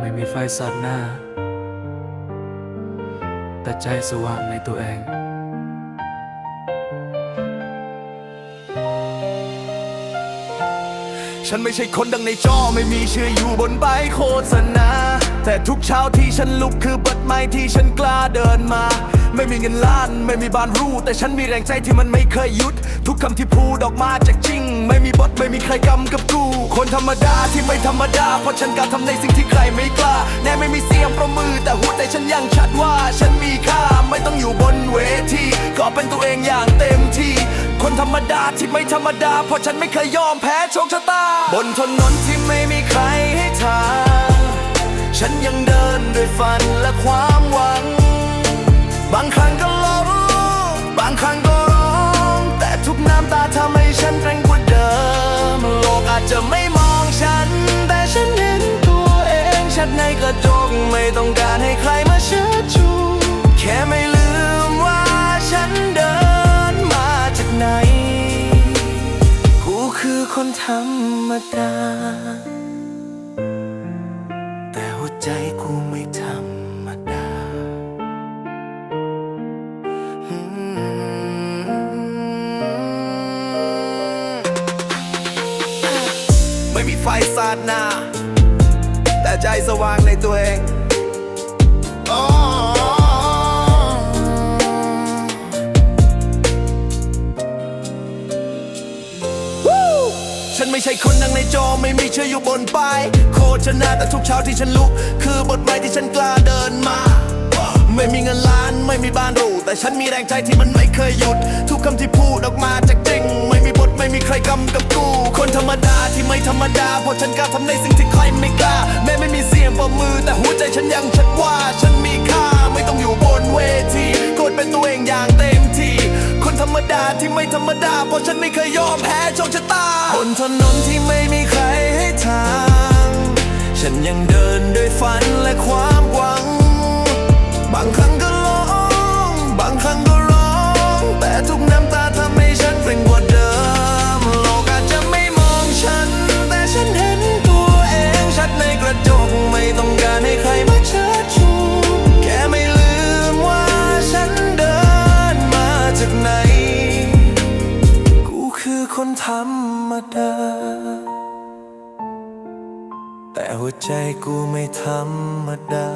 ไม่มีไฟสาดหน้า แต่ใจสว่างในตัวเอง ฉันไม่ใช่คนดังในจอไม่มีชื่ออยู่บนใบโฆษณา แต่ทุกเช้าที่ฉันลุกคือบทใหม่ที่ฉันกล้าเดินมาไม่มีเงินล้าน ไม่มีบ้านรูแต่ฉันมีแรงใจที่มันไม่เคยหยุด ทุกคำที่พูดออกมาจากจริง ไม่มีบทไม่มีใครกำกับกู คนธรรมดาที่ไม่ธรรมดา เพราะฉันกล้าทำในสิ่งที่ใครไม่กล้า แน่ไม่มีเสียงประมือ แต่หัวใจฉันยังชัดว่า ฉันมีค่าไม่ต้องอยู่บนเวทีก็เป็นตัวเองอย่างเต็มที่ คนธรรมดาที่ไม่ธรรมดา เพราะฉันไม่เคยยอมแพ้โชคชะตา บนถนนที่ไม่มีใครให้ทางฉันยังเดินด้วยฝันและความหวัง บางครั้งก็ ระจกไม่ต้องการให้ใครมาเชิดชูแค่ไม่ลืมว่าฉันเดินมาจากไหน กูคือคนธรรมดา แต่หัวใจกูไม่ธรรมดาไม่มีไฟสาดหน้า สว่างในตัวเองฉันไม่ใช่คนดังในจอไม่มีชื่ออยู่บนป้ายโคชนะแต่ทุกเช้าที่ฉันลุก คือบทใหม่ที่ฉันกล้าเดินมา ไม่มีเงินล้านไม่มีบ้านหรูแต่ฉันมีแรงใจที่มันไม่เคยหยุด ฉันกล้าทำในสิ่งที่ใครไม่กล้า แม้ไม่มีเสียงปรบมือ แต่หัวใจฉันยังชัดว่า ฉันมีค่าไม่ต้องอยู่บนเวทีกดเป็นตัวเองอย่างเต็มที่ คนธรรมดาที่ไม่ธรรมดา เพราะฉันไม่เคยยอมแพ้โชคชะตาบนถนนที่ไม่มีใครให้ทาง ฉันยังเดินด้วยฝันและความหวัง บางครั้งก็ร้องบางครั้งก็ร้อง แต่หัวใจกูไม่ธรรมดา